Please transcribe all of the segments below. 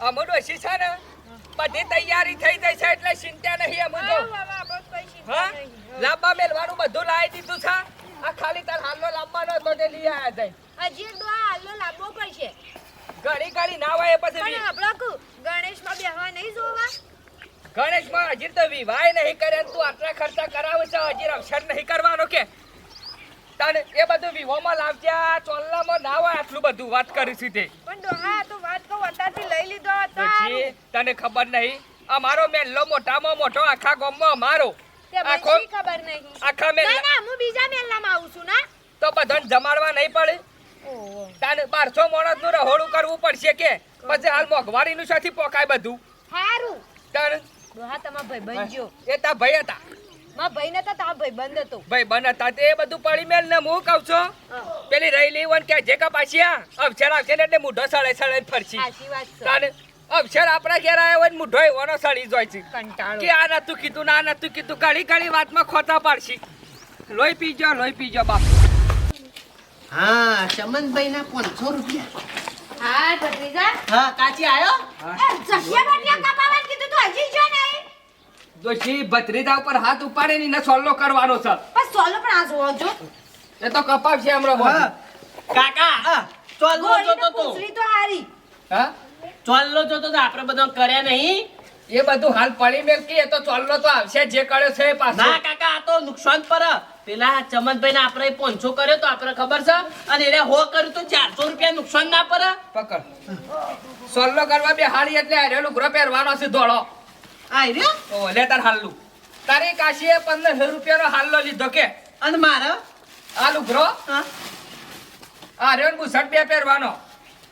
અમુ ડોશી છે ને બધી તૈયારી થઈ જાય છે એટલે ચિંતા નહીં અમુ તો. લાંબા મેલવાનું બધું લાવી દીધું છે. આ ખાલી તાર હાલનો લાંબાનો તે લઈ આયા જાય હજી એક ડોહા હાલનો લાંબો પડશે ઘડી ઘડી ના હોય પછી પણ આપણો ગણેશમાં બેહવા નહીં જોવા? ગણેશમાં હજી તો વિવાહ નહીં કરે તું આટલા ખર્ચા કરાવે છે હજી અક્ષર નહીં કરવાનો કે. તને એ બધું વિહોમાં લાવજે આ ચોલ્લામાં ના હોય આટલું બધું વાત કરીશું તે પણ ડોહા તો વાત કહું અત્યારથી લઈ લીધો પછી તને ખબર નહીં અમારો મેલ્લો મોટામાં મોટો આખા ગામમાં અમારો. તે આખો ખબર નહીં? આખા ના ના હું બીજા મેલ્લામાં આવું છું ના? તો બધાને જમાડવા નહીં પડે. તને બારસો માણસનું રહોડું કરવું પડશે કે? પછી હાલ મોંઘવારી નું સાથી પોકાય બધું. સારું તને ડોહા ભાઈ બનજો એ તા ભાઈ હતા. મારા ભાઈ નતા તા ભાઈ બંધ હતો. ભાઈ બંધ હતા તે બધું પડી મેલ ને હું કહું છું? પેલી રહેલી વન કે જે કા પાછિયા અક્ષર આવશે ને એટલે મુઢો સળે સળે ફરશી. સાચી વાત છે. તાને અક્ષર આપણા ઘેર આવ્યો હોય ને મૂઢો એવાનો સળી જોય છે. કંટાળો. કે આ નતું કીધું ના નતું કીધું કાળી કાળી વાતમાં ખોટા પાડશી. લોહી પીજો લોહી પીજો બાપ. હા ચમનભાઈ ના પાંચસો રૂપિયા. હા ભત્રીજા? હા કાચી આવ્યો એ જગ્યા બટિયા કપાવાનું કીધું તો હજી જો નહીં દોશી ભત્રીજા ઉપર હાથ ઉપાડે ને સોલો સોલ્લો કરવાનો છે. પણ સોલો પણ આ જોવો જો. એ તો કપાવશે હમણાં હા. કાકા ગોળીને જોતો તો. પૂંછડી તો હારી. હા? ચોલ્લો જોતો તો આપણે બધો કર્યા નહીં. એ બધું હાલ પડી મેલ કે એ તો ચોલ્લો તો આવશે જ જે કર્યો છે એ પાછો. ના કાકા આ તો નુકસાન પર. પેલા ચમનભાઈ ને આપણે પાંચસો કર્યો તો આપણે ખબર છે? અને એને હો કર્યું તો ચારસો રૂપિયા નુકસાન ના પર. પકડ. સોલ્લો કરવા બે હાળી એટલે હરેલું ગ્રો પહેરવાનો છે ધોળો. આઈ રહ્યો ઓ લે તાર હાલલું તારી કાશીએ પંદરસો રૂપિયાનો હાલ્લો લીધો કે? અને મારો? આ લુગરો આ રહ્યો હું શર્ટ બે પહેરવાનો.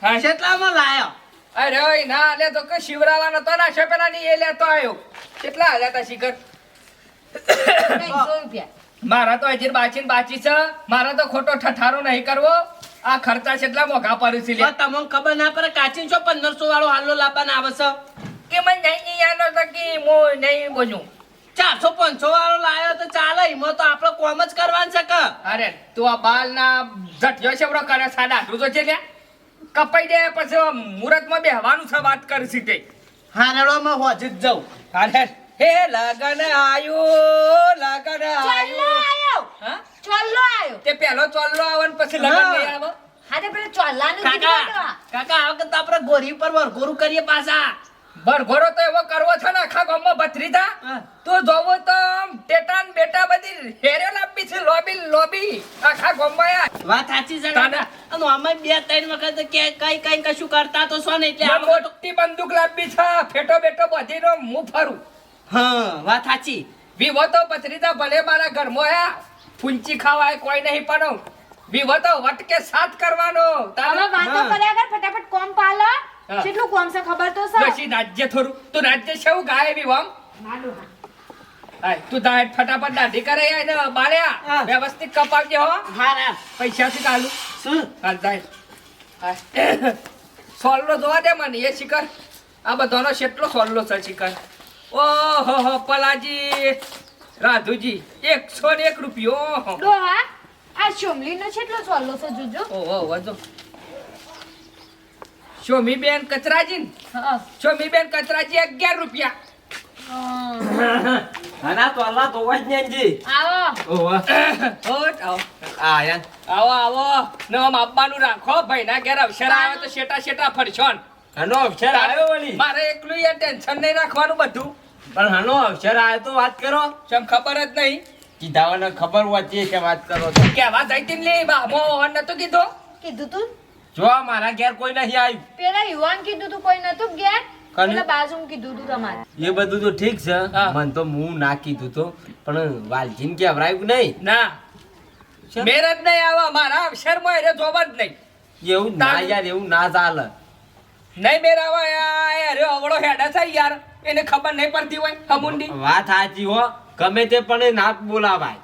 હા કેટલામાં લાયો? અરે ના લે તો કે શિવરાવાનો તો ના શેપેલા ની એ લેતો આવ્યો કેટલા હાલ્યા તા શિખર? મારા તો હજી બાચી ને બાચી છે. મારા તો ખોટો ઠઠારો નહીં કરવો. આ ખર્ચા કેટલા મોઘા પડ્યું છે તમને ખબર ના પડે કાચી છો પંદરસો વાળો હાલો લાવવાના આવે છે. કે મને નહીં નહીં યાદ નતો કે હું નહીં બોલું. ચારસો પાંચસો વાળો લાયો તો ચાલે એમાં તો આપણે કોમ જ કરવાનું છે કે. અરે તું આ બાલ ના જટ્યો છે બરો કરે સાડા આટલું તો છે લે કપાઈ દે પછી મુહૂર્તમાં બેહવાનું છે વાત કરશી તે. હારડોમાં હોજી જ જાઉં. અરે હે લગન આયું લગન ચોલ્લો આયો. હા? ચોલ્લો આયો. તે પહેલો ચોલ્લો આવે ને પછી લગન. નહીં આવે. હા તે પેલા ચોલ્લાનું કાકા કાકા આ વખત આપણે ગોરી પર વરઘોરું કરીએ પાછા. ભરભરો તો એવો કરવો છે ને આખા ગામમાં ભત્રીજા. તું જોવો તો આમ ટેટા બેટા બધી હેરે લાંબી છે લોબી લોબી આખા ગામમાં યાર વાત સાચી છે અને અમે બે ત્રણ વખત કે કઈ કઈ કશું કરતા તો છો ને એટલે મોટી બંદૂક લાંબી છે ફેટો બેટો બધીનો હું ફરું. હા વાત સાચી. વિવો તો ભત્રીજા ભલે મારા ઘરમાં યા ફૂંચી ખાવાય કોઈ નહીં પણ વિવો તો વટકે સાથ કરવાનો. તારે હવે વાતો કર્યા કર ફટાફટ કોમ પાલો. કેટલું કોમ છે ખબર તો સર ડોશી રાજ્ય થોરું. તું રાજ્ય છે ગાય એવી હાય, તું દાઢ ફટાફટ દાઢી કરે ને બાળ્યા. વ્યવસ્થિત કપાવજે હો. હા રા પૈસા થી કાલું. શું? હાલ જાય. હાય. સોલ્લો જોવા દે મને એ શિખર. આ બધાનો કેટલો સોલ્લો છે શિખર. ઓહો હો પલાજી. રાધુજી એકસો ને એક રૂપિયો. ડોહા આ શોમલીનો કેટલો ચોલ્લો છે જોજો? ઓહો વધુ. શોમી બેન કચરાજી? હા. બેન કચરાજી અગિયાર રૂપિયા. આના તો અલ્લાહ તો જી. આવો. ઓવા. આવો. આ આવો આવો. ને આમ આપવાનું રાખો. ભાઈ ના ઘેર અવસર આવે તો શેટા શેટા ફરશો ને. અવસર આવ્યો વળી. મારે એકલું યાર ટેન્શન નહીં રાખવાનું બધું. પણ હનો અવસર આવ્યો તો વાત કરો. ચમ ખબર જ નહીં. કીધાવાને ખબર હોતી કે વાત કરો તો કેવા જાય તીન લે બામો નતું કીધું? કીધું તું? જો મારા ઘેર કોઈ નહીં આવ્યું. પેલા યુવાન કીધું તું કોઈ નતું ઘેર? પેલા બાજુ કીધું તું તમારે. એ બધું તો ઠીક છે. મને તો હું ના કીધું તો. પણ વાલજીન કે અવરાયું નહીં? ના? મેર જ નહીં આવા મારા અવસરમાં એને જોવા જ નહીં. એવું ના યાર એવું ના ચાલે. નહીં મેર આવા અરે અવળો હેડા થાય યાર. એને ખબર નહીં પડતી હોય અમુંડી વાત સાચી હો. ગમે તે પણ ના બોલાવાય.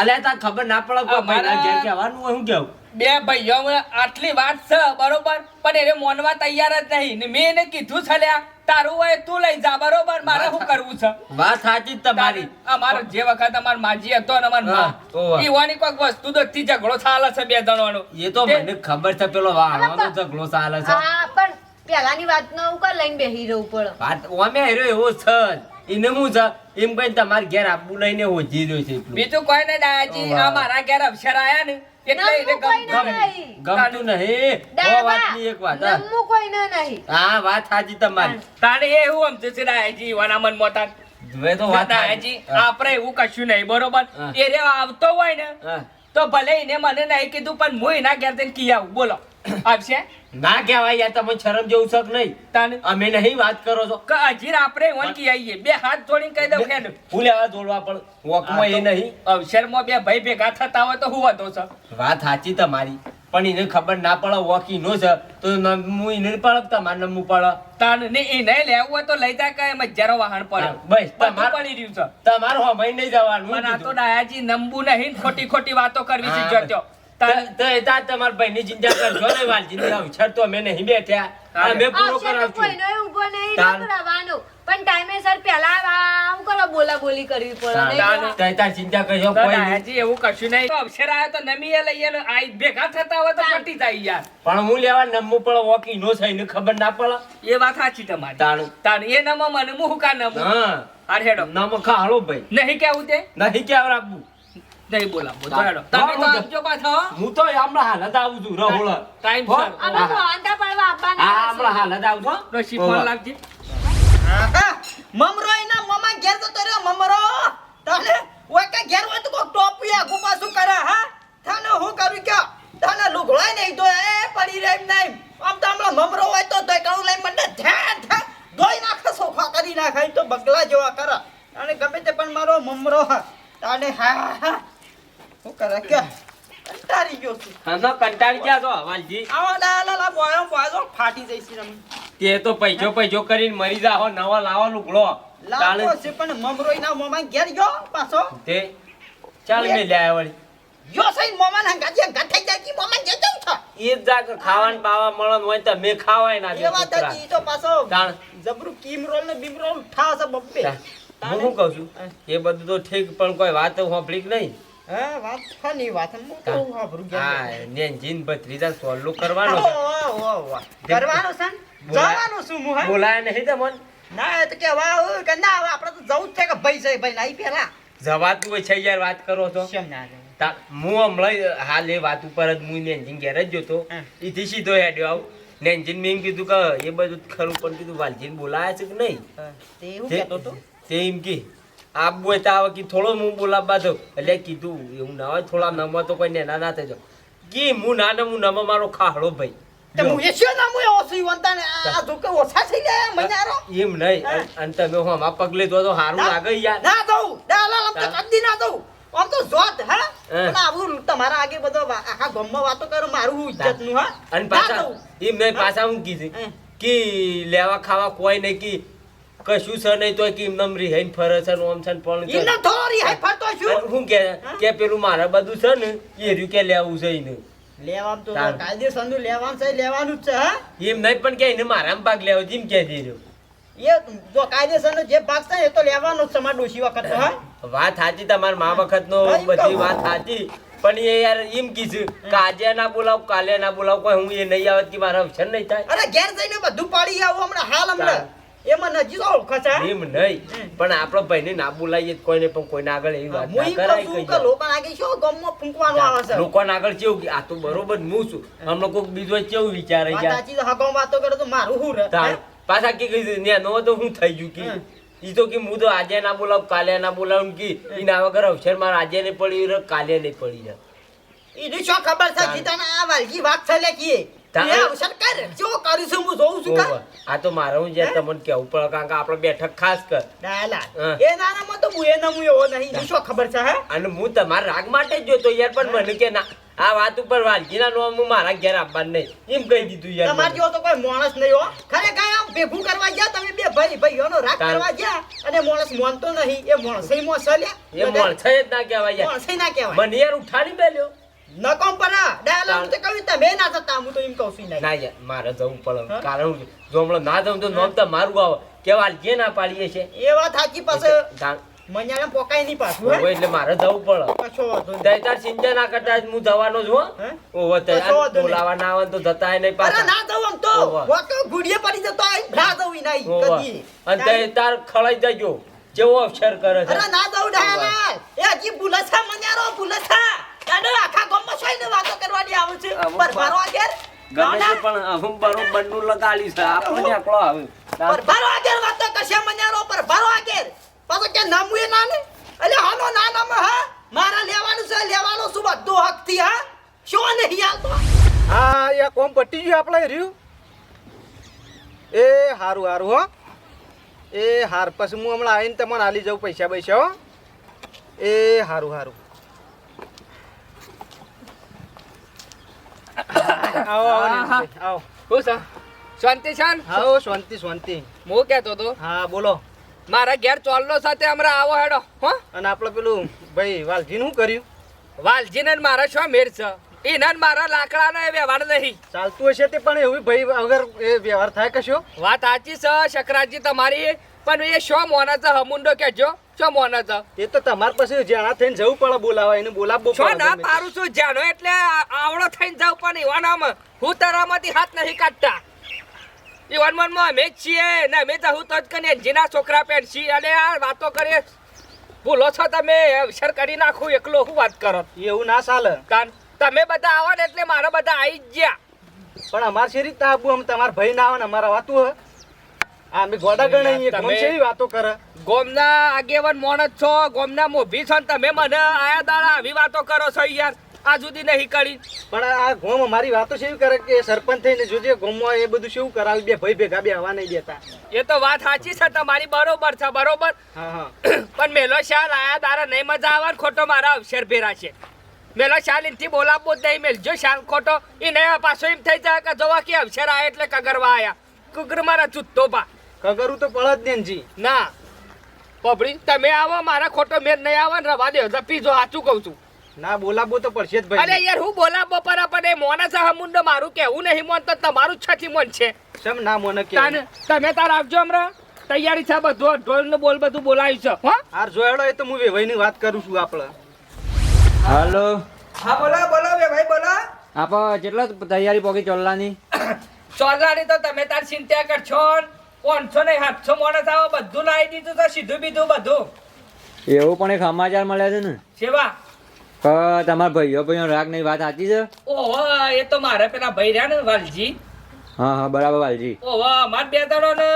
અલ્યા તા ખબર ના પડે મારા ઘેર કહેવાનું હોય હું કેવું? બે ભાઈઓ આટલી વાત છે બરોબર? પણ એને મોનવા તૈયાર જ નહીં. ને મેં એને કીધું છે લ્યા તારું હોય તું લઈ જા બરોબર? મારે શું કરવું છે? વાત સાચી તમારી. અમારો જે વખત અમાર માજી હતો ને અમારમાં. ઈવાની કોઈક વસ્તુ દોથી ઝઘડો ચાલે છે બે જણોનો. એ તો મને ખબર છે પેલો વાળવાનો ઝઘડો ચાલે છે. હા પણ પેલાની વાતનો હું કર લઈને બેહી રહું પડે વાત ઓમે હેરો એવો છે. એને હું છે એમ કઈ તમારે ઘેર આપવું લઈને હોજી રહ્યો છે એટલું. બીજું કોઈ ને દાદાજી. મારા ઘેર અક્ષર આયા ને ગમતું નહીં. નહીં. ગમતું નહીં ઓ ડાબા, વાતની એક વાત હા. નહીં હા વાત સાચી તમારી તાણે એ એવું આમ છે દાદાજી વાના મન મોતા હવે તો વાત સાચી. આપણે એવું કશું નહીં બરોબર. એ આવતો હોય ને. તો ભલે એને મને નહીં કીધું પણ હું એના ઘેર જઈને કી આવું. બોલો. આવશે? ના કહેવાય યાર તમે શરમ જેવું શક નહીં. તાને? અમે નહીં વાત કરો છો. કે હજી આપણે વન કી આવીએ બે હાથ જોડીને કહી દઉં કે ભૂલે લેવા જોડવા પણ. વોકમાં એ નહીં. અવસરમાં બે ભાઈ ભેગા થતા હોય તો હું વાંધો છે? વાત સાચી તમારી. પણ એને ખબર ના પડે વોકી નો છે તો હું એને પડે તમારે નમવું પડે તાન ને એ નહીં લેવું હોય તો લઈ જા કે એમ જરો વાહન પડે બસ, તમાર- પડી રહ્યું છે તમારું હમાઈ નહીં જવાનું પણ આ તો. ડાયાજી નમવું નહીં ખોટી ખોટી વાતો કરવી છે હા. જો તો- તો એ તાર તમારા ભાઈની ચિંતા કરશો ને વાલજીની અવસર તો અમે નહીં બેઠ્યા. આ અમે પૂરો કરાવ છું કોઈ નહીં ઊભો નહીં તાન. પણ ટાઈમે સર પહેલા આમ કરો બોલા બોલી કરવી પડે તાન. નહીં તો- તો તાર ચિંતા કરશો કોઈ નહીં. એવું કશું નહીં. તો અક્ષર આવ્યો તો નમી એ લઈએ ને આઈ ભેગા થતા હોય તો પટી જાય યાર. પણ હું લેવા નમવું પડે વોકી નો છે ને ખબર ના પડે. એ વાત સાચી તમારી. તાણું તાણ એ નમો મને હું કા નમો? હા. આ હેડો. નમો ખા હાલો ભાઈ. નહીં કેવું તે? નહીં કેવું રાખવું નહીં બોલાવો તો તમે તો હા, આવજો હું? તો હમણાં હાલત આવું છું રહુળ ટાઈમ સર. અમે તો આંધા પડવા આપવાના હા હમણાં હાલત આવું છું ડોશી ફોન લાગજે. મમરો એના મમા ઘેર જતો રહ્યો મમરો. તને ઓય કે ઘેર હોય તો કોક ટોપી આગુ પાછું કરે હા? તને હું કરું કે તને લુગડાય નહીં તો એ પડી રહે નહીં. આમ તો હમણાં મમરો હોય તો લઈ ધ્યાન ધ્યાન ધોઈ નાખે સોફા કરી નાખે તો બગલા જેવા કરે. અને ગમે તે પણ મારો મમરો હા. તને હા હા. હું કરે કે કંટાળી ગયો છું હમણાં કંટાળી ગયા છો આવો બોયો બોયો ફાટી જઈશ રમી તે તો પૈસો પૈસો કરીને મરી જાઓ નવા લાવો લુગડો. લાવો છે પણ મમરો એના મોમાં ઘેર ગયો પાછો. તે ચાલ મેં લે વળી. યો સઈ મોમાન હંગા થઈ જાય કે મોમાન જે જવું છે? એ જ જાગ પાવા મળે હોય તો મેં ખાવાય ના દે એ વાત ઈ તો પાછો તાણ કિમરોલ ને બીમ રોલ ઠા છે બબ્બે. હું કહું છું? એ બધું તો ઠીક પણ કોઈ વાત સાંભળી કે નહીં? વાત ફની વાત. હું તો. તાણ. ગયા ને જીન ભત્રીજા સોલ્લું કરવાનું છે. ઓ ઓ છે જવાનું શું હું બોલાય નહીં તમને ના તો કે વાહ કે ના આપણે તો જવું જ છે કે ભાઈ છે ભાઈ નહીં પેલા જવાતું હોય છે યાર વાત કરો છો. કેમ ના હું હમણાં હાલ એ વાત ઉપર જ હું નેન્જીન ઘેર જ જોતો. એથી સીધો હેડ્યો આવું. નેન્જીન મેં કીધું કે એ બધું ખરું પણ કીધું વાલજીને બોલાયા છે કે નહીં? તે એવું કહેતો તો તે એમ કે આબુ હોય તો આવે કે થોડો હું બોલાવવા દઉં. એટલે કીધું એવું ના હોય થોડા નમો તો કોઈ નેના ના થઈ જાવ કે હું ના નમું નમો મારો ખાહડો ભાઈ. હું એમ નહીં અને તમે હું આમાં પગલે તો તો સારું. લાગે યાર. ના દઉં. ના દઉં. આમ તો જોત હા? હા. પણ આવું તમારા આગે બધો આખા ગામમાં વાતો કરો મારું ઇજ્જતનું હા? અને પાછા એમ નહીં પાછા હું કીધું કે લેવા ખાવા કોઈ નહીં કે કશું છે નહીં તો કે એમ નમ રિહાઈને ફરે છે ઓમ છે પણ છે. એમને થોડો રિહાઈ ફરતો છું. હું કે કે પેલું મારે બધું છે ને એ રહ્યું કે લેવું છે એને. લેવાનું તો. કાયદેસરનું લેવાનું છે લેવાનું જ છે હા? એમ નહીં પણ કે એને મારામ ભાગ લેવો જેમ કે દે રહ્યો. એ જો કાયદેસર નો જે ભાગ છે એ તો લેવાનો જ છે મારા ડોશી વખત તો, હા? વાત સાચી તમારા મા વખત નો બધી વાત સાચી. પણ એ યાર એમ કીધું કે આજે ના બોલાવ કાલે ના બોલાવ કોઈ હું એ નહીં આવત કે મારા અવસર નહીં થાય. અરે ઘેર જઈને બધું પાડી આવું હમણાં હાલ હમણાં. એમાં નજી તો ઓળખો એમ નહીં. પણ આપણો ભાઈને ના બોલાવીએ તો કોઈને પણ કોઈને આગળ એવી વાત ના કરાય કઈ કે લોકો આગે શું ગામમાં ફૂંકવાનો આવે છે. લોકોને આગળ કેવું કે આ તો બરોબર હું છું. હમણાં લોકો બીજો કેવું વિચારે યાર સાચી તો વાતો કરે તો મારું હું રે પાછા કે કીધું ને નો તો હું થઈ ગયું કે? ઈ તો કે હું તો આજે ના બોલાવ કાલે ના બોલાવ કે? ઈ ના વગર અવસર મારે આજે નહીં પડી કાલે નહીં પડી જાય ઈને શું ખબર છે. ગીતાના આ વાલજી વાત છે લે કીએ એ આ તો મારે હું? જ્યાં તમને કેવું પડે કારણ કે આપણે બેઠક ખાસ કર. એ નાનામાં તો હું એના હું એવો નહીં. શું ખબર છે હે? અને હું તમારા રાગ માટે જ જોતો યાર પણ મને કે ના આ વાત ઉપર વાલજીના નામ હું મારા ઘેર આપવાનું નહીં. એમ કહી દીધું યાર તમાર. જેવો તો કોઈ માણસ નહીં હો. ખરેખર આમ ભેગું કરવા ગયા તમે બે ભાઈ ભાઈઓનો રાગ કરવા ગયા અને માણસ માનતો નહીં. એ માણસે મોસ એ માણસે જ ના કહેવાય યાર. માણસે ના કહેવાય. મને યાર ઉઠાડી મેલ્યો નકોમ પર. ડાયાલા હું તો કહું તમે ના જતા હું તો એમ કહું છું ના યાર મારે જવું પડે? કારણ જો હમણાં ના જવું તો નામ તો મારું આવે. કેવા જે ના પાડીએ છે. એ વાત સાચી પાસે મન્યાને પોકાય નહીં પાછું હે? એટલે મારે જવું પડે. કશો વાંધો નહીં. તાર ચિંતા ના કરતા હું જવાનો છું હો. હે? ઓવે, તઈ કશો વાંધો નહીં. બોલાવા ના આવે તો જતાય નહીં પાછા. ના જવું તો. વાતો ગુડીએ પડી જતો આઈ ના જવું નહીં કદી. અને તઈ તાર ખળાઈ જજો. જેવો અક્ષર કરે છે. અરે ના જવું ડાયલા એ હજી ભૂલસા મન્યારો ભૂલસા. તાને આખા ગામમાં સોઈને વાતો કરવાની આવે છે. પર ગમે પણ અમુક બરોબરનું લગાડી છે. આપણે એકલો આવે. પર ભરો આગળ વાતો કરશે મન્યારો પર ભરો આગળ પાછો કે નામું એ નાને? એટલે હાનો ના નામ હા? મારા લેવાનું છે લેવાનું શું બધું હકથી હા? શું નહીં હાલતો હા યા કોમ પટી ગયું આપણે રહ્યું એ હારું હારું હો. એ હાર પછી હું હમણાં આવીને તમને હાલી જાઉં પૈસા પૈસા હો. એ હારું હારું. આવો આવો આવો. હું છે શાંતિ શાન આવો શાંતિ શાંતિ. હું કહેતો તો? હા બોલો. મારા ઘેર ચોલ્લો સાથે હમણાં આવો હેડો હો. અને આપણે પેલું ભાઈ વાલજીનું શું કર્યું? વાલજીને ને મારા શું મેર છે? એના ને મારા લાકડાનો એ વ્યવહાર નહીં. ચાલતું હશે તે પણ એવું ભાઈ વગર એ વ્યવહાર થાય કશો? વાત સાચી છે શકરાજી તમારી. પણ એ શો મોના છે હમુંડો કેજો શો મોના છે? એ તો તમારે પાસે જાણા થઈને જવું પડે બોલાવા એને બોલાવવું છો ના ગમે શું જાણો એટલે આવડો થઈને જવું પણ ઈવાનામાં. હું તારામાંથી હાથ નહીં કાઢતા. ઈવાન મનમાં અમે જ છીએ ને અમે તો હું તો જ કરીને જીના છોકરા પેન છીએ અને આ વાતો કરીએ. ભૂલો છો તમે અવસર કરી નાખું એકલો હું વાત કરો? એવું ના ચાલે. કારણ તમે બધા આવો ને એટલે મારા બધા આવી જ ગયા. પણ અમારે શી રીતના આબુ આમ તમારા ભાઈ ના આવે ને અમારા વાતું હે આ અમે ગોડા ગણાઈએ કોણ છે વાતો કરે. ગોમના આગેવાન મોણસ છો ગોમના મોભી છો તમે મને આયા દાડા આવી વાતો કરો છો યાર. આ સુધી નહીં કરી. પણ આ ગોમ અમારી વાતો એવી કરે કે સરપંચ થઈને જોજે ગોમમાં એ બધું શું કરાવી બે ભાઈ ભેગા બે હવા નહીં દેતા. એ તો વાત સાચી છે તમારી બરોબર છે બરોબર. પણ મેલો શાલ આયા દારા નહીં મજા આવે ને ખોટો મારા અવસર ભેરા છે. મેલો શાલ ઇનથી બોલાવો જ નહીં મેલજો શાલ ખોટો. એ નહીં પાછો એમ થઈ જાય કે જોવા કે અવસર આયા એટલે કગરવા આયા. કુગર મારા જૂતો પા કગરું તો પડત જ જી ના. પબડી તમે આવો મારા ખોટો મેર નહીં આવે ને રવા દે. પીજો સાચું કહું છું. ના બોલાબો તો પડશે જ ભાઈ. અરે યાર હું બોલાવો પર પણ એ મોના છે હમુંડો મારું કેવું નહીં મોન તો તમારું જ છઠી મન છે. સમ ના મને કે તાને તમે તાર આવજો હમણાં. તૈયારી છે બધું ઢોલ ને બોલ બધું બોલાવ્યું છે હા? હાર જોયેલો એ તો હું વેવાઈની વાત કરું છું આપણે હાલો. હા બોલો બોલો ભાઈ બોલો. આપો જેટલા તૈયારી પોગી ચોલ્લાની ચોલ્લાની તો તમે તાર ચિંતા કરશો પાંચસો ને સાતસો માણસ આવો બધું લાવી દીધું તો સીધું બીધું બધું. એવું પણ એક સમાચાર મળ્યા છે ને? સેવા? તમારા ભાઈઓ ભાઈઓ રાગ નહીં વાત સાચી છે? ઓહો એ તો મારે પેલા ભાઈ રહ્યા ને વાલજી. હા હા બરાબર વાલજી. ઓહો અમાર બે દાડો ને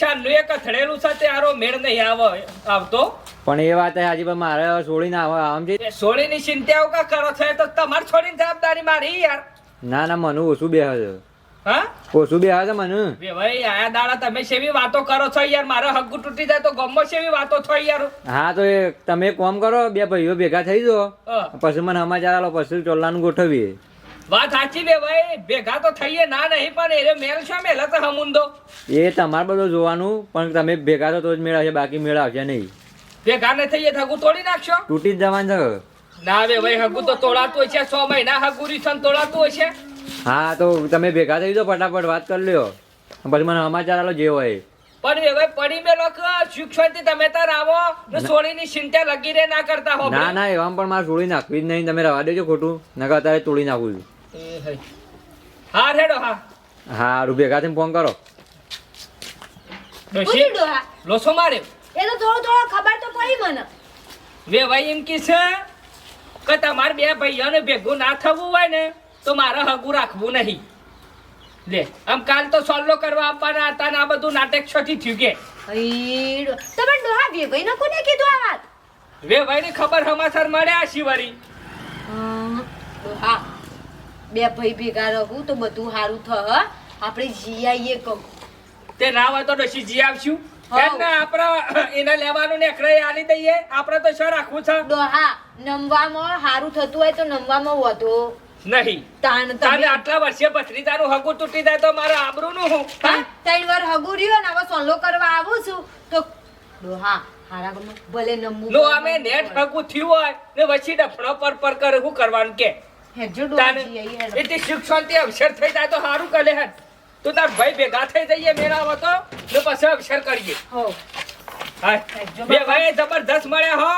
ચાંદનું એક અથડેલું છે તે હારો મેળ નહીં આવે આવતો. પણ એ વાત હાજી પણ મારે છોડીને આવે આમ છે છોડીની ચિંતા કા કરો છો તો તમારે છોડીને જવાબદારી મારી યાર. ના ના મને ઓછું બે છે. હા? ઓછું બે આવે મને. બે ભાઈ આયા દાડા તમે સેવી વાતો કરો છો યાર? મારો હગ્ગુ તૂટી જાય તો ગમો સેવી વાતો છો યાર? હા તો એ તમે કોમ કરો બે ભાઈઓ ભેગા થઈ જો. પછી મને સમાચાર આલો પછી ચોલ્લાનું ગોઠવીએ. વાત સાચી બે ભાઈ ભેગા તો થઈએ ના નહીં પણ એ મેલ છે મેલ તો હમુંદો. એ તમારે બધું જોવાનું પણ તમે ભેગા તો તો જ મેળવશે બાકી મેળવશે નહીં. ભેગા ને થઈએ હગુ તોડી નાખશો? તૂટી જ જવાનું છે ના બે ભાઈ હગુ તો તોડાતું હોય છે સો મહિના હગુ રીસન તોડાતું હોય છે હા તો તમે ભેગા થઈ જાઓ ફટાફટ વાત કરી લ્યો. પછી મને સમાચાર આલો જે હોય. પણ ભાઈ પડી મેલો કે શિક્ષણથી તમે તાર આવો ને. સોળીની ચિંતા લગી રે ના કરતા હો ના ના એવામ પણ મારે છોડી નાખવી જ નહીં તમે રવા દેજો ખોટું. નકર અત્યારે તોડી નાખું છું. હા. રેડો હા. હારું ભેગા થઈને ફોન કરો. ડોશી લોસો મારે. એ તો થોડો થોડો ખબર તો પડી મને. બે ભાઈ એમ કી છે કે તમારે બે ભાઈઓને ભેગું ના થવું હોય ને તો મારે હગું રાખવું નહીં. લે આમ કાલ તો સોલ્લો કરવા આપવાના હતા ને આ બધું નાટક છોથી થયું કે. તમે ડોહા વેવાઈને કોને કીધું આ વાત? બે ભાઈની ખબર હમાસર મળ્યા શિવરી. હા બે ભાઈ ભેગા રહું તો બધું સારું થ આપણે જીઆઈએ કહું. તે ના હોય તો ડોશી જી આવશું હઉ. એમ આપણે એને લેવાનું ને અખરાઈ આલી દઈએ. આપણે તો શું રાખવું છે? ડોહા નમવામાં સારું થતું હોય તો નમવામાં વધો. નહીં. તાન તમે આટલા વર્ષે ભત્રીજાનું હગુ તૂટી જાય તો મારા આબરૂનું હું? ત્રણ વાર હગુ રહ્યો ને હવે સોલ્લો કરવા આવું છું. તો હા હારા ભલે નમવું નો અમે નેટ હગું થયું હોય ને વચ્ચે ડફણો પર પર કરે શું કરવાનું કે. એટલે શિક્ષણ તે અવસર થઈ જાય તો સારું કરે હે. તું તાર ભાઈ ભેગા થઈ જઈએ મેળાવો તો ને પછી અવસર કરીએ. બે ભાઈ જબરદસ્ત મળ્યા હો.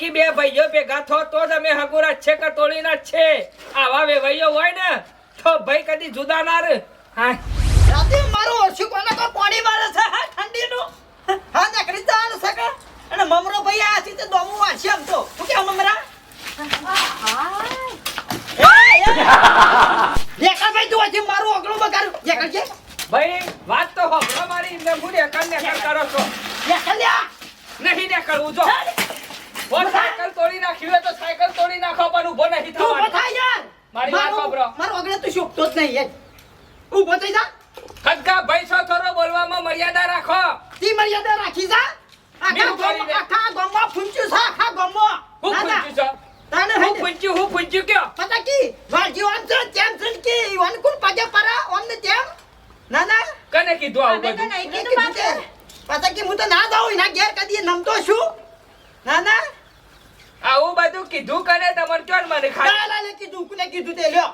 કે બે ભાઈઓ ભેગા થો તો જ અમે હગુરા છે કે તોડીના ના છે. આવા બે ભાઈઓ હોય ને તો ભાઈ કદી જુદા ના રે હા. રાતે મારું ઓછું કોને કો પાણી મારે છે હા ઠંડીનું? હા નકરી જવાનું છે કે? અને મમરો ભાઈ આ છે તે દોમું વાંચી આમ તો. શું કે મમરા? જેકર ભાઈ તું હજી મારું ઓગળું બગાડ્યું. જેકર છે? ભાઈ વાત તો હોભળો મારી ને હું નેકર નેકર કરો છો. લ્યા. નહીં નેકરવું જો. ઓ સાયકલ તોડી નાખ્યું હોય તો સાયકલ તોડી નાખો પણ ઊભો નહીં તું થવાનું. થા યાર. મારી વાત સાંભળો. મારું ઓગળે તું શોભતો જ નહીં યાર ઊભો થઈ જા. ખદગા ભાઈ છો થોડો બોલવામાં મર્યાદા રાખો. તી મર્યાદા રાખી જા. આખા ગોમો. આખા ગામમાં ફૂંચ્યું છે આખા ગોમો હું ફૂંચ્યું છે. તાને હું ફૂંચ્યું હું ફૂંચ્યું કયો? પતા કી? વાજી ઓન છે તેમ છે કે? ઓન કોણ પાજે પરા ઓન ને તેમ ના ના કને કીધું આવું બધું? કીધું કીધું પતા કી હું તો ના જાઉં એના ઘેર કદી નમતો છું. ના ના આવું બધું કીધું કને તમારે ક્યાં મને ખાલી કીધું કુને કીધું તે? લ્યો.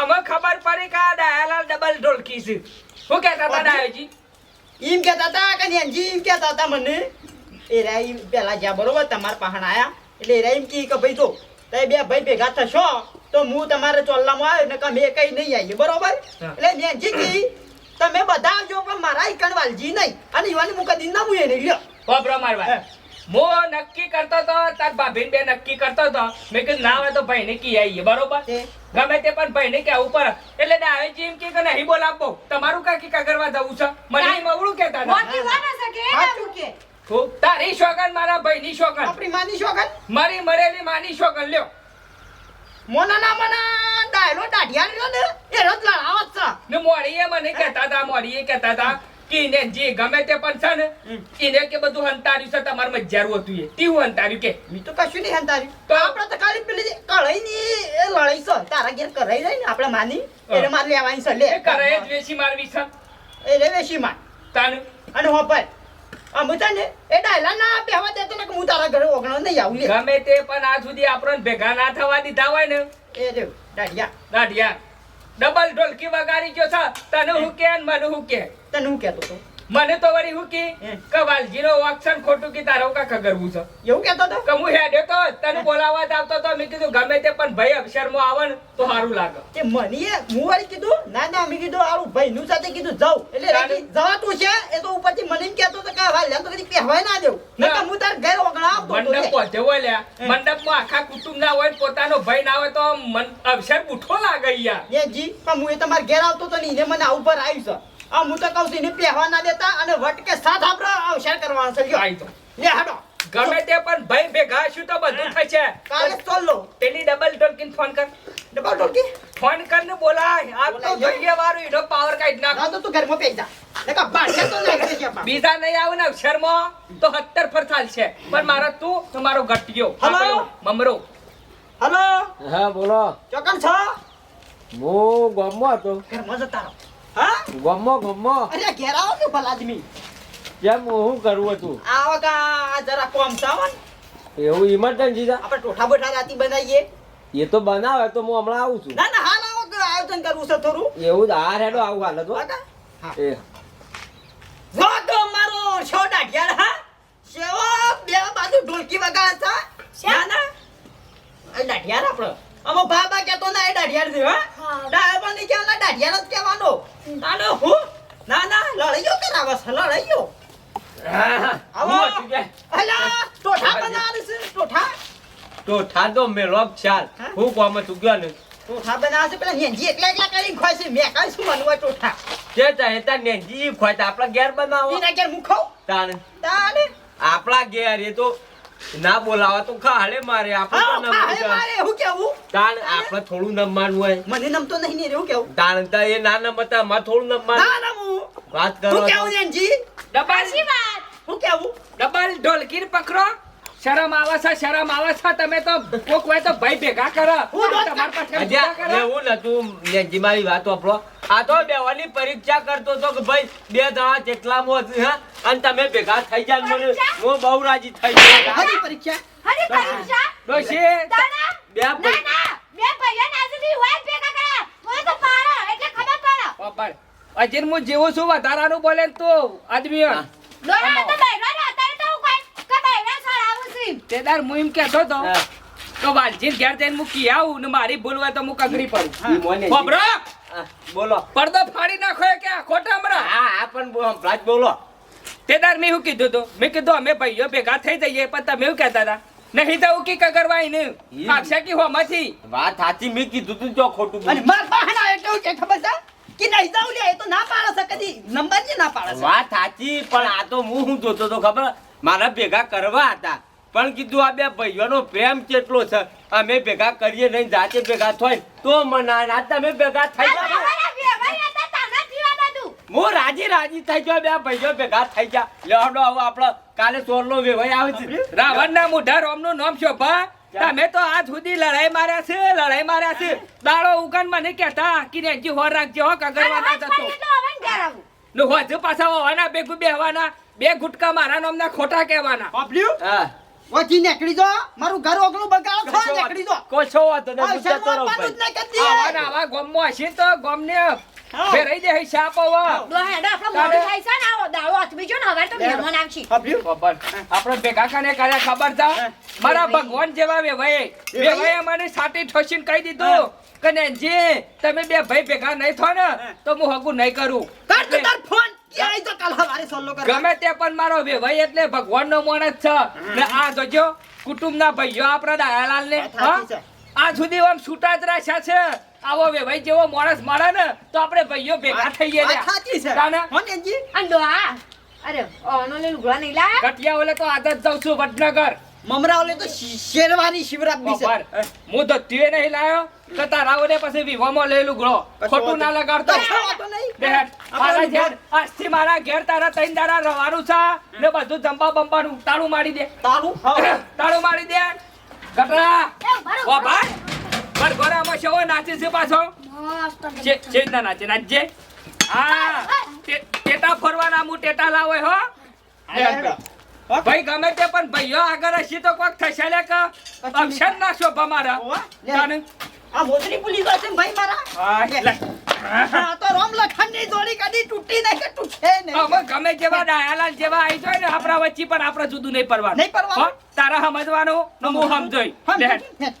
અમે ખબર પડી કે આ ડાયાલાલ ડબલ ઢોલકી છે. શું કહેતા હતા ડાયોજી? એમ કહેતા હતા કે નેનજી એમ કહેતા હતા મને. એ રાઈ પેલા જ્યાં બરોબર તમારા પાહણ આયા. એટલે એ એમ કી કે ભાઈ જો બે ભાઈ ભેગા થશો તો હું તમારે ચોલ્લામાં આવ્યો ને કે કઈ નહીં આવી બરોબર. એટલે નેનજી કી તમે બધા આવજો પણ મારા ઈકણ વાલજી નહીં. અને યુવાની મુકદી ના મુએ નહીં લ્યો. મારવા હું નક્કી કરતો તો તાર ભાભીન બે નક્કી કરતો તો. મેં કીધું ના હોય તો ભાઈને કી આવીએ બરોબર? ગમે તે પણ ભાઈને કેવું ઉપર. એટલે ડાયોજી જીમ કે કે નહીં બોલાવો તમારું કાકી કાગરવા જવું છે? મને એમ અવળું કહેતા હતા. કે? તારી શોગન મારા ભાઈની શોગન. આપણી માની શોગન? મારી મરેલી માની શોગન લ્યો. મોના ના મના ડાયલો દાઢિયા ને એ રોજ લડાવત છે. ને મોડીએ મને કહેતા હતા મોડીએ કહેતા હતા કે એને જે ગમે તે પણ છે ને એને કે બધું હંતાર્યું છે તમારે મજારું હતું એ. તીવું હંતાર્યું કે? મી તો કશું નહીં હંતાર્યું. તો? આપણે તો ખાલી પેલી કળાઈ ની એ લડાઈ છે. તારા ઘેર કરાઈ જાય ને આપણે માની એને માર લેવાની છે લે. એ કરે જ વેશી મારવી છે. એ રે વેશી માર. તાન? અને હોપર અમુ તને એ ડાયલા ના બેહવા દેતો ને કે હું તારા ઘરે ઓગણો નહીં આવું લે. ગમે તે પણ આજ સુધી આપણને ભેગા ના થવા દીધા હોય ને. એ રે દાઢિયા. દાઢિયા. ડબલ ઢોલકી વગાડી ગયો છે. તને હું કે મને હું કે તને હું કહેતો તો મને તો વળી હું કે. કે વાલજીનો ઓક્શન ખોટું કે તારો કા ખગરવું છે. એવું કહેતો તો કે હું હેડ્યો તો તને બોલાવવા જ આવતો તો મેં કીધું ગમે તે પણ ભાઈ અક્ષરમાં આવે ને તો સારું લાગે. કે મને હું વળી કીધું ના ના મેં કીધું આવું ભાઈનું સાથે કીધું જાઉં. એટલે જવાતું છે એ તો ઉપરથી મને કહેતો તો કે વાલ તો કદી પહેવાય ના દેવું. ના. હું તાર ઘરે ઓગણા આવતો મંડપ લે. પહોંચ્યો હોય લ્યા. મંડપમાં આખા કુટુંબ ના હોય પોતાનો ભાઈ ના હોય તો મન અક્ષર બુઠો લાગે યાર. એ જી પણ હું એ તમારા ઘેર આવતો તો ને મને આ ઉપર આવ્યું છે. આ હું તો કહું છું એને પહેવા ના દેતા અને વટકે સાથ આપરો અવસર કરવાનો છે જો આઈ તો. લે હાડો. ગમે તે પણ ભાઈ ભેગા શું તો બધું થશે. કાલે ચોલ લો. પેલી ડબલ ઢોલકીને ફોન કર. ડબલ ઢોલકી ફોન કરીને બોલાય. આ તો. જોઈએ વાળું એનો પાવર કાઢ ના નાખ તો તું ઘરમાં પેઈ જા. લેકા બાળકે તો લઈ જશે બીજા નહીં આવે ને અક્ષરમાં તો હત્તર પર ચાલશે. પણ મારા તું તમારો આ હલો? મમરો. હલો હા બોલો. ચોકન છો? હું ગામમાં હતો. ઘરમાં જતા રહો. હા? ગમો ગમો. અરે ઘેર આવો ને ભલા આદમી કેમ હું કરવું હતું? આવો કા આ જરા કોમ થાવો ને. એવું ઇમરજન્સી છે? આપણે ટોઠા બોઠા રાતી બનાવીએ. એ તો બનાવે તો હું હમણાં આવું છું. ના ના હાલ આવો કે આયોજન કરવું છે થોડું. એવું જ હાર હેડો આવું હાલ તો? હા. એ. જો તો મારો છોડા ઘેર હા. સેવો બે બાજુ ઢોલકી વગાડતા છે ના ના. એ દાઢિયાર આપણો. અમો બાબા કેતો ના એ દાઢિયાર છે હા. હા. દાઢિયારની કહેવાના દાઢિયાર જ કેવાનો તાને હું? ના ના લડાઈયો કરાવે છે લડાઈયો આવો. કે? અલા ટોઠા બનાવે છે ટોઠા તો ઠાડો મેલો ખ્યાલ હા? કોમ તું ગયો ને ટોઠા બનાવે છે પેલા નેંજી એકલા એકલા કરીને ખોય છે મેં કાંઈ શું બનવા ટોઠા તે ચાહે તાર નેજી ખોય તો આપણા ઘેર બનાવો. એના ઘેર હું ખાઉં? તાને તાને આપણા ઘેર એ તો ના બોલાવા તો ખાલે મારે આપણે તો મારે હું કેવું? તાણ આપણે થોડું નમવાનું હોય. મને નમતો નહીં ને એવું કેવું? તાણ તા એ ના નમતા માં થોડું નમવાનું. ના નમું. વાત વાત હું કરો કેવું નેંજી ડબાસી વાત. હું કેવું? ડબલ ઢોલકીર પકડો. શરમ આવે છે શરમ આવે છે તમે તો કોક હોય તો ભાઈ ભેગા કરો. હું તમારા પાસે કરો. એવું નતું નેજી મારી વાત વાપરો. આ તો બેવાની પરીક્ષા કરતો તો કે ભાઈ બે દવા કેટલામાં મો હા? અને તમે ભેગા થઈ જાય મને. હું બહુ રાજી થઈ ગયો. હરી પરીક્ષા? હરી પરીક્ષા? ડોશી બે ના ના બે ભાઈઓ ના સુધી હોય ભેગા કર્યા મને તો પાડો એટલે ખબર પાડો. પાડ અજીન હું જેવું છું વધારાનું બોલે તો તું આદમી હા. ડોહા તો બૈરા ને અત્યારે તો હું કઈ કે બૈરા છું હું એમ કહેતો તો તો વાલજીને ઘેર જઈને મૂકી આવું ને મારી ભૂલ હોય તો હું કગરી પડું. ખબરો! બોલો. પડદો ફાડી નાખો કે ખોટા હમણાં. હા હા પણ બો- બોલો. તેદાર મેં શું કીધું તું? મેં કીધું અમે ભાઈઓ ભેગા થઈ જઈએ પણ તમે એવું કહેતા હતા? નહીં તો કી કગરવાય ને ઈ. કી હોમાંથી? વાત સાચી મેં કીધું તું જો ખોટું અને. માર બહાના આવે કેવું કે ખબર છે? કે નહીં જાઉં લે તો ના પાડે છે કદી નંબર જ ના પાડે છે. વાત સાચી પણ આ તો હું શું જોતો તો ખબર? મારા ભેગા કરવા હતા. પણ કીધું આ બે ભાઈઓનો પ્રેમ કેટલો છે? અમે ભેગા કરીએ નહીં જાતે ભેગા થાય. તો મના ના તમે ભેગા થઈ જાઓ હું રાજી રાજી થઈ ગયો બે ભાઈઓ ભેગા થઈ ગયા. લેવડો આવો આપણો કાલે ચોરનો વેવાય આવે છે. રાવણના મોઢા રોમનું નામ શોભા તમે તો આજ સુધી લડાઈ માર્યા છે લડાઈ માર્યા છે. દાડો ઉગન મને કહેતા કે રેજી હોર રાખજે હો કગરવા ના જતો. નો હોજુ પાછા હોવાના બે ગુ બેહવાના. બે ગુટકા મારા નામના ખોટા કહેવાના. પાપલ્યું હા. ઓથી નીકળી જો. મારું ઘર ઓગળું બગાડો છો નીકળી જો. કોશો વાતો ને આ તો રહું ભાઈ. કરતી આવા ગોમ આવા ગોમમાં હશે તો ગોમને ફેરાઈ દે હઈ સાપ હવે ડોહા હેડો આપણો મોડું થાય છે ને આવો દાડો આથમી જો ને હવે તો મહેમાન આવશે. પાપલ્યું ખબર. આપણે ભેગા કાને કર્યા ખબર છે? મારા ભગવાન જેવા વેવાય ભાઈ મને સાટી ઠોસીને કહી દીધું. કે જે તમે બે ભાઈ ભેગા નહીં થો ને તો હું હગું નહીં કરું. તો તાર ફોન. કે તો કાલ હવારે સોલ્લો કર ગમે તે પણ મારો ભાઈ એટલે ભગવાન નો માણસ છે. ને આ જોજો કુટુંબના ભાઈઓ આપણા દયાલાલ ને. આ સુધી આમ છૂટા જ રાખ્યા છે. આવો ભાઈ જેવો માણસ મળે ને તો આપણે ભાઈઓ ભેગા થઈએ સાચી છે? અને ડોહા અરે ઓનો લે લુગડા નહીં લા કટિયા ઓલે તો આદત જાઉં છું વડનગર. મમરા ઓલે તો શેરવાની શિવરાત્રી છે. હું તો તે નહીં લાયો તો તારા ઓલે પછી વિવામાં લઈ ગળો. ખોટું ના લગાડતો. મારા ઘેર આજથી મારા ઘેર તારા તૈન દાડા રવાનું છે ને બધું જંબા બંબાનું તાળું મારી દે. તાળું? તાળું મારી દે. ગટરા. ઓ ભાઈ બરગોરામાં શેવો નાચે છે પાછો? છે છે ના નાચે નાચજે. હા ટેટા ફરવાના હું ટેટા લાવે. હો? ભાઈ ગમે તે પણ ભાઈઓ આગળ હશે તો કોક થશે લે કે? અક્ષર ના શોભા મારા? આ મોજડી પુલી ગયો છે ભાઈ મારા. આ તો રોમ લખનની જોડી કદી તૂટી નહીં કે તૂટે નહીં. અમે ગમે જેવા ડાયાલાલ જેવા આવી જોય ને આપણા વચ્ચે પણ આપણે જુદું નહીં પડવાનું. નહીં પડવાનું. તારા સમજવાનું? ને હું સમજોય.